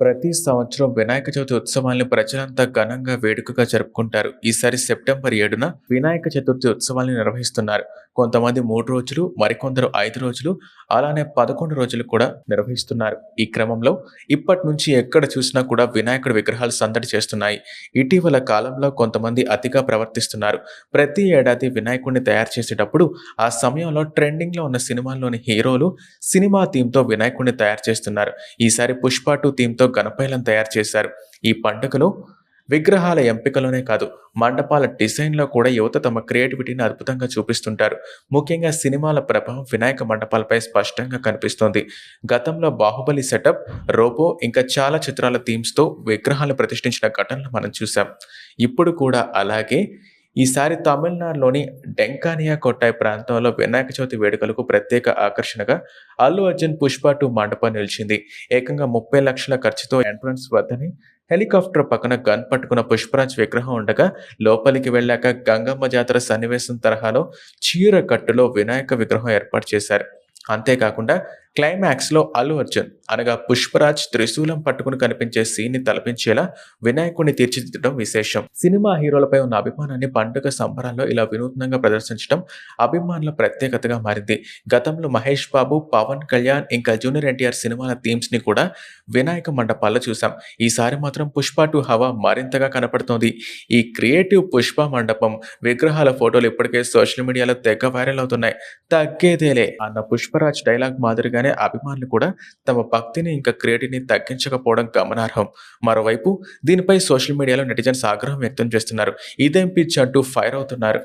ప్రతి సంవత్సరం వినాయక చవితి ఉత్సవాల్ని ప్రజలంతా ఘనంగా వేడుకగా జరుపుకుంటారు. ఈసారి సెప్టెంబర్ ఏడున వినాయక చతుర్థి ఉత్సవాల్ని నిర్వహిస్తున్నారు. కొంతమంది మూడు రోజులు, మరికొందరు ఐదు రోజులు, అలానే పదకొండు రోజులు కూడా నిర్వహిస్తున్నారు. ఈ క్రమంలో ఇప్పటి నుంచి ఎక్కడ చూసినా కూడా వినాయకుడి విగ్రహాలు సందడి చేస్తున్నాయి. ఇటీవల కాలంలో కొంతమంది అతిగా ప్రవర్తిస్తున్నారు. ప్రతి ఏడాది వినాయకుడిని తయారు చేసేటప్పుడు ఆ సమయంలో ట్రెండింగ్‌లో ఉన్న సినిమాల్లోని హీరోలు సినిమా థీమ్‌తో వినాయకుడిని తయారు చేస్తున్నారు. ఈసారి 'పుష్ప టూ థీమ్‌తో గణపయ్యలను తయారు చేశారు. ఈ పండుగలో విగ్రహాల ఎంపికలోనే కాదు, మండపాల డిజైన్‌లో కూడా యువత తమ క్రియేటివిటీని అద్భుతంగా చూపిస్తుంటారు. ముఖ్యంగా సినిమాల ప్రభావం వినాయక మండపాలపై స్పష్టంగా కనిపిస్తోంది. గతంలో 'బాహుబలి' సెటప్, 'రోబో' ఇంకా చాలా చిత్రాల థీమ్స్‌తో విగ్రహాలు ప్రతిష్ఠించిన ఘటనలు మనం చూసాం. ఇప్పుడు కూడా అలాగే ఈసారి తమిళనాడులోని డెంకానియా కొట్టాయ్ ప్రాంతంలో వినాయక చవితి వేడుకలకు ప్రత్యేక ఆకర్షణగా అల్లు అర్జున్ 'పుష్ప టూ మండపం నిలిచింది. ఏకంగా ముప్పై లక్షల ఖర్చుతో ఎంట్రన్స్ వద్దని హెలికాప్టర్ పక్కన గన్ పట్టుకున్న పుష్పరాజ్ విగ్రహం ఉండగా, లోపలికి వెళ్ళాక గంగమ్మ జాతర సన్నివేశం తరహాలో చీర కట్టులో వినాయక విగ్రహం ఏర్పాటు చేశారు. అంతేకాకుండా క్లైమాక్స్‌లో అల్లు అర్జున్ అనగా పుష్పరాజ్ త్రిశూలం పట్టుకుని కనిపించే సీన్‌ని తలపించేలా వినాయకుడిని తీర్చిదిద్దడం విశేషం. సినిమా హీరోలపై ఉన్న అభిమానాన్ని పండుగ సంబరాల్లో ఇలా వినూత్నంగా ప్రదర్శించడం అభిమానుల ప్రత్యేకతగా మారింది. గతంలో మహేష్ బాబు, పవన్ కళ్యాణ్ ఇంకా జూనియర్ ఎన్టీఆర్ సినిమాల థీమ్స్‌ని కూడా వినాయక మండపాల్లో చూసాం. ఈసారి మాత్రం 'పుష్ప టు హవా మరింతగా కనపడుతోంది. ఈ క్రియేటివ్ 'పుష్ప' మండపం, విగ్రహాల ఫోటోలు ఇప్పటికే సోషల్ మీడియాలో తెగ వైరల్ అవుతున్నాయి. తగ్గేదేలే అన్న పుష్పరాజ్ డైలాగ్ మాదిరిగానే అభిమానులు కూడా తమ భక్తిని ఇంకా క్రియేటిని తగ్గించకపోవడం గమనార్హం. మరోవైపు దీనిపై సోషల్ మీడియాలో నెటిజన్స్ ఆగ్రహం వ్యక్తం చేస్తున్నారు. ఇదేం పిచ్ అంటూ ఫైర్ అవుతున్నారు.